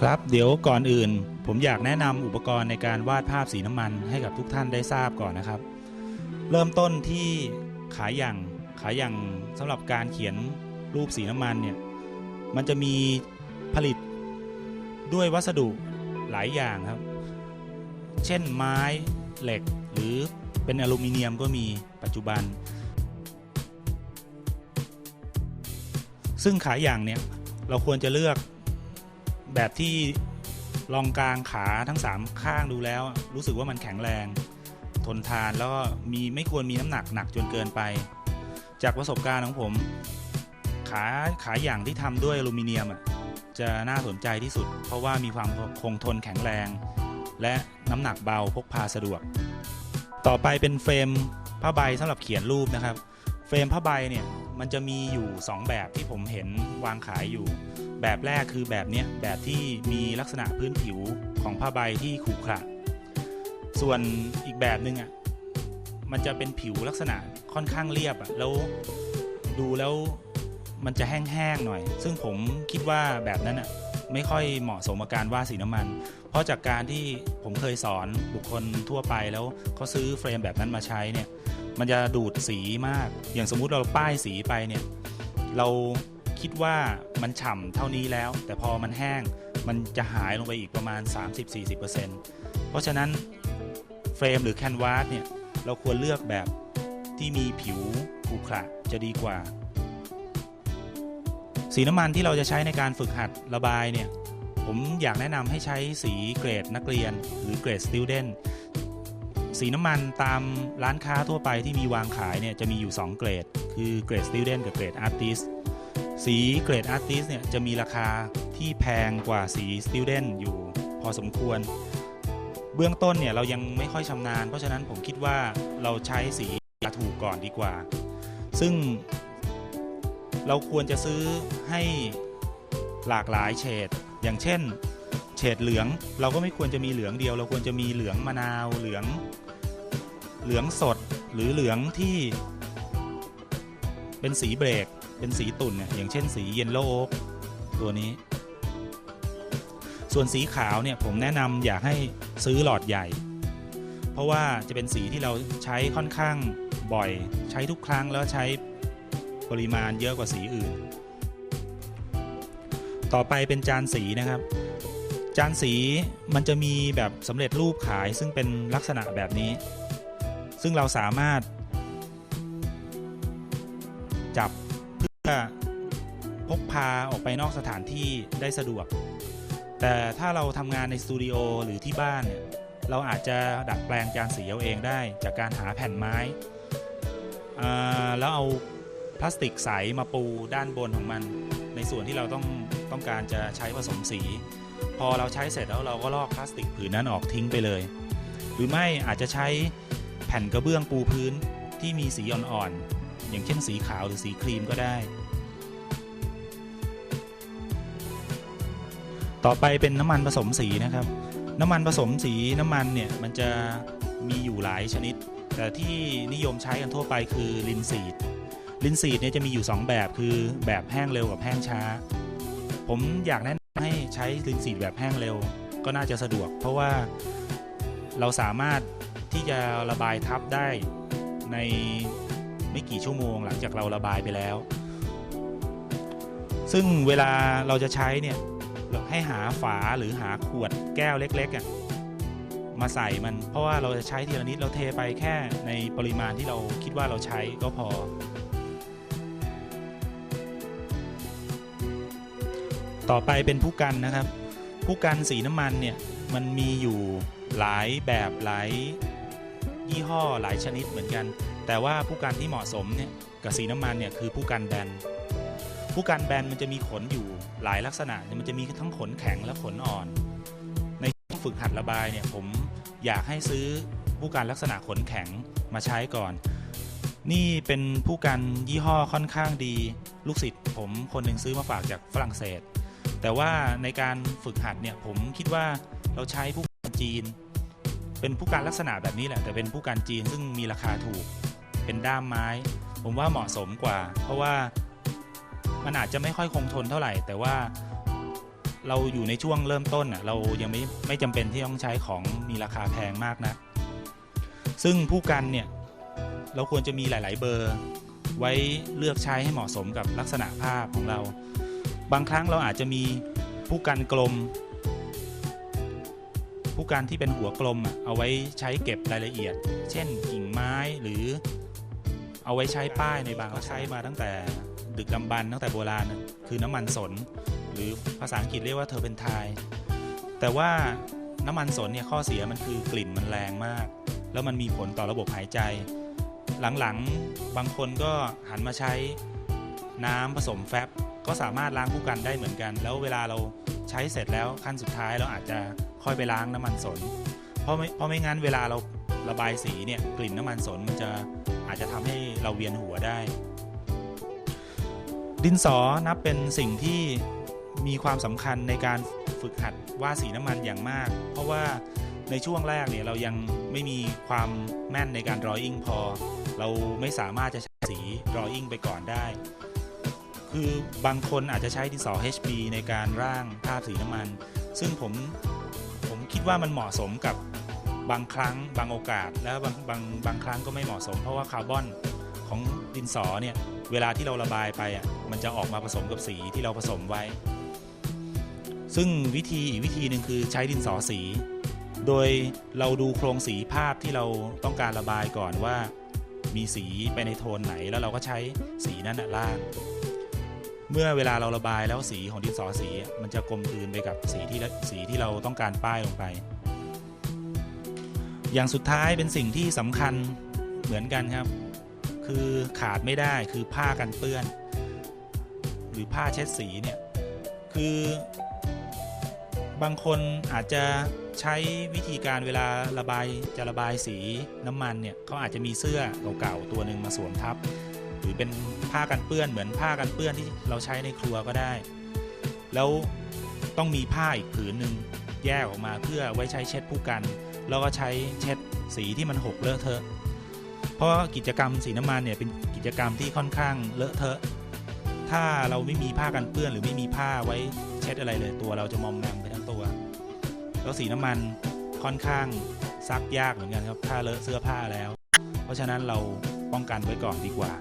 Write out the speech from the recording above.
ครับเดี๋ยวก่อนอื่น ผมอยากแนะนำอุปกรณ์ในการวาดภาพสีน้ำมันให้กับทุกท่านได้ทราบก่อนนะครับ เริ่มต้นที่ขาหยั่งขาหยั่งสำหรับการเขียนรูปสีน้ำมันเนี่ยมันจะมีผลิตด้วยวัสดุหลายอย่างครับ เช่นไม้เหล็กหรือเป็นอลูมิเนียมก็มีปัจจุบัน ซึ่งขาอย่างเนี่ยเราควรจะเลือก แบบที่ลองกลางขาทั้ง 3 ข้างดูแล้ว รู้สึกว่ามันแข็งแรง ทนทานแล้วก็มีไม่ควรมีน้ำหนักหนักจนเกินไป จากประสบการณ์ของผม ขาขาอย่างที่ทำด้วยอลูมิเนียมจะน่าสนใจที่สุด เพราะว่ามีความคงทนแข็งแรง และน้ำหนักเบาพกพาสะดวก ต่อไปเป็นเฟรมผ้าใบสำหรับเขียนรูปนะครับ เฟรมผ้าใบเนี่ย มันจะมีอยู่ 2 แบบที่ผมเห็นวางขายอยู่ แบบแรกคือแบบเนี้ยแบบที่มีลักษณะพื้นผิวของผ้าใบที่ขรุขระ ส่วนอีกแบบหนึ่งอะมันจะเป็นผิวลักษณะค่อนข้างเรียบอะแล้วดูแล้วมันจะแห้งๆหน่อย ซึ่งผมคิดว่าแบบนั้นอะไม่ค่อยเหมาะสมกับการวาดสีน้ำมัน เพราะจากการที่ผมเคยสอนบุคคลทั่วไปแล้วเขาซื้อเฟรมแบบนั้นมาใช้เนี่ย มันจะดูดสีมาก อย่างสมมุติเราป้ายสีไปเนี่ย เราคิดว่ามันฉ่ำเท่านี้แล้ว แต่พอมันแห้งมันจะหายลงไปอีกประมาณ 30-40%เพราะฉะนั้นเฟรมหรือแคนวาสเนี่ย เราควรเลือกแบบที่มีผิวขรุขระจะดีกว่า สีน้ำมันที่เราจะใช้ในการฝึกหัดระบายเนี่ย ผมอยากแนะนำให้ใช้สีเกรดนักเรียนหรือเกรด student สีน้ำมันตามร้านค้าทั่วไปที่มีวางขายเนี่ยจะมีอยู่ 2 เกรด คือเกรด student กับเกรด artist สีเกรด artist เนี่ยจะมีราคาที่แพงกว่าสี student อยู่พอสมควร เบื้องต้นเนี่ยเรายังไม่ค่อยชำนาญ เพราะฉะนั้นผมคิดว่าเราใช้สีถูกก่อนดีกว่า ซึ่งเราควรจะซื้อให้หลากหลายเฉดอย่างเช่น เฉดเหลือง เราก็ไม่ควรจะมีเหลืองเดียว เราควรจะมีเหลืองมะนาวเหลือง เหลืองสดหรือเหลืองที่ เป็นสีเบรก เป็นสีตุ่นเนี่ยอย่างเช่นสีเยนโลโอกตัวนี้ ส่วนสีขาวเนี่ยผมแนะนำอยากให้ซื้อหลอดใหญ่ เพราะว่าจะเป็นสีที่เราใช้ค่อนข้างบ่อย ใช้ทุกครั้งแล้วใช้ปริมาณเยอะกว่าสีอื่น ต่อไปเป็นจานสีนะครับ จานสีมันจะมีแบบสำเร็จรูปขายซึ่งเป็นลักษณะแบบนี้ ซึ่งเราสามารถ จับเพื่อพกพาออกไปนอกสถานที่ได้สะดวก แต่ถ้าเราทำงานในสตูดิโอหรือที่บ้านเนี่ยเราอาจจะดัดแปลงจานสีเอาเองได้ จากการหาแผ่นไม้ แล้วเอาพลาสติกใสมาปูด้านบนของมัน ในส่วนที่เราต้องต้องการจะใช้ผสมสี พอเราใช้เสร็จแล้วเราก็ลอกพลาสติกผืนนั้นออกทิ้งไปเลย หรือไม่อาจจะใช้แผ่นกระเบื้องปูพื้นที่มีสีอ่อนๆอย่างเช่นสีขาวหรือสีครีมก็ได้ ต่อไปเป็นน้ำมันผสมสีนะครับ น้ำมันผสมสีน้ำมันเนี่ยมันจะมีอยู่หลายชนิด แต่ที่นิยมใช้กันทั่วไปคือลินซีดลินซีดเนี่ยจะมีอยู่ 2 แบบคือแบบแห้งเร็วกับแห้งช้า ผมอยากแนะ ให้ใช้ลินซีดแบบแห้งเร็ว ก็น่าจะสะดวก เพราะว่าเราสามารถที่จะระบายทับได้ในไม่กี่ชั่วโมงหลังจากเราระบายไปแล้ว ซึ่งเวลาเราจะใช้เนี่ยเราให้หาฝาหรือหาขวดแก้วเล็กๆอะมาใส่มันเพราะว่าเราจะใช้ทีละนิดเราเทไปแค่ในปริมาณที่เราคิดว่าเราใช้ก็พอ ต่อไปเป็นผู้กันนะครับ ผู้กันสีน้ำมันเนี่ยมันมีอยู่หลายแบบหลายยี่ห้อหลายชนิดเหมือนกัน แต่ว่าผู้กันที่เหมาะสมเนี่ยกับสีน้ำมันเนี่ยคือผู้กันแบนผู้กันแบนมันจะมีขนอยู่หลายลักษณะมันจะมีทั้งขนแข็งและขนอ่อน ในช่วงฝึกหัดระบายเนี่ยผมอยากให้ซื้อผู้กันลักษณะขนแข็งมาใช้ก่อน นี่เป็นผู้กันยี่ห้อค่อนข้างดี ลูกศิษย์ผมคนหนึ่งซื้อมาฝากจากฝรั่งเศส แต่ว่าในการฝึกหัดเนี่ยผมคิดว่าเราใช้ผู้กันจีน เป็นผู้การลักษณะแบบนี้แหละ แต่เป็นผู้การจีนซึ่งมีราคาถูก เป็นด้ามไม้ ผมว่าเหมาะสมกว่า เพราะว่ามันอาจจะไม่ค่อยคงทนเท่าไหร่ แต่ว่าเราอยู่ในช่วงเริ่มต้นอะเรายังไม่ไม่จำเป็นที่ต้องใช้ของมีราคาแพงมากนะ ซึ่งผู้กันเนี่ยเราควรจะมีหลาย ๆ เบอร์ ไว้เลือกใช้ให้เหมาะสมกับลักษณะภาพของเรา บางครั้งเราอาจจะมีผู้กันกลม ผู้กันที่เป็นหัวกลมเอาไว้ใช้เก็บรายละเอียด เช่นกิ่งไม้หรือเอาไว้ใช้ป้ายในบางเราใช้มาตั้งแต่ดึกดำบรรพ์ตั้งแต่โบราณคือน้ำมันสน หรือภาษาอังกฤษเรียกว่าเทอร์เ n นไทแต่ว่าน้ำมันสนเนี่ยข้อเสียมันคือกลิ่นมันแรงมาก แล้วมันมีผลต่อระบบหายใจ หลังๆบางคนก็หันมาใช้น้ำผสมแฟบ ก็สามารถล้างผู้กันได้เหมือนกัน แล้วเวลาเราใช้เสร็จแล้วขั้นสุดท้ายเราอาจจะค่อยไปล้างน้ำมันสน เพราะไม่เพราะไม่งั้นเวลาเราระบายสีเนี่ยกลิ่นน้ำมันสนมันจะอาจจะทำให้เราเวียนหัวได้ ดินสอนับเป็นสิ่งที่มีความสำคัญในการฝึกหัดวาดสีน้ำมันอย่างมาก เพราะว่าในช่วงแรกเนี่ยเรายังไม่มีความแม่นในการ drawing พอ เราไม่สามารถจะใช้สี drawing ไปก่อนได้ คือบางคนอาจจะใช้ดินสอ HB ในการร่างภาพสีน้ำมัน ซึ่งผมผมคิดว่ามันเหมาะสมกับบางครั้งบางโอกาส แล้วบางบางบางครั้งก็ไม่เหมาะสม เพราะว่าคาร์บอนของดินสอเนี่ยเวลาที่เราระบายไปอะมันจะออกมาผสมกับสีที่เราผสมไว้ ซึ่งวิธีอีกวิธีหนึ่งคือใช้ดินสอสี โดยเราดูโครงสีภาพที่เราต้องการระบายก่อนว่า มีสีไปในโทนไหนแล้วเราก็ใช้สีนั้นน่ะล่าง เมื่อเวลาเราระบายแล้วสีของดินสอสีมันจะกลมกลืนไปกับสีที่สีที่เราต้องการป้ายลงไป อย่างสุดท้ายเป็นสิ่งที่สำคัญเหมือนกันครับ คือขาดไม่ได้คือผ้ากันเปื้อน หรือผ้าเช็ดสีเนี่ยคือบางคนอาจจะใช้วิธีการเวลาระบายจะระบายสีน้ำมันเนี่ยเขาอาจจะมีเสื้อเก่าๆตัวหนึ่งมาสวมทับ หรือเป็นผ้ากันเปื้อนเหมือนผ้ากันเปื้อนที่เราใช้ในครัวก็ได้ แล้วต้องมีผ้าอีกผืนหนึ่งแยกออกมาเพื่อไว้ใช้เช็ดผู้กัน แล้วก็ใช้เช็ดสีที่มันหกเลอะเทอะ เพราะกิจกรรมสีน้ำมันเนี่ยเป็นกิจกรรมที่ค่อนข้างเลอะเทอะ ถ้าเราไม่มีผ้ากันเปื้อนหรือไม่มีผ้าไว้เช็ดอะไรเลยตัวเราจะมอมแมมไปทั้งตัว แล้วสีน้ำมันค่อนข้างซักยากเหมือนกันครับ ถ้าเลอะเสื้อผ้าแล้ว เพราะฉะนั้นเราป้องกันไว้ก่อนดีกว่า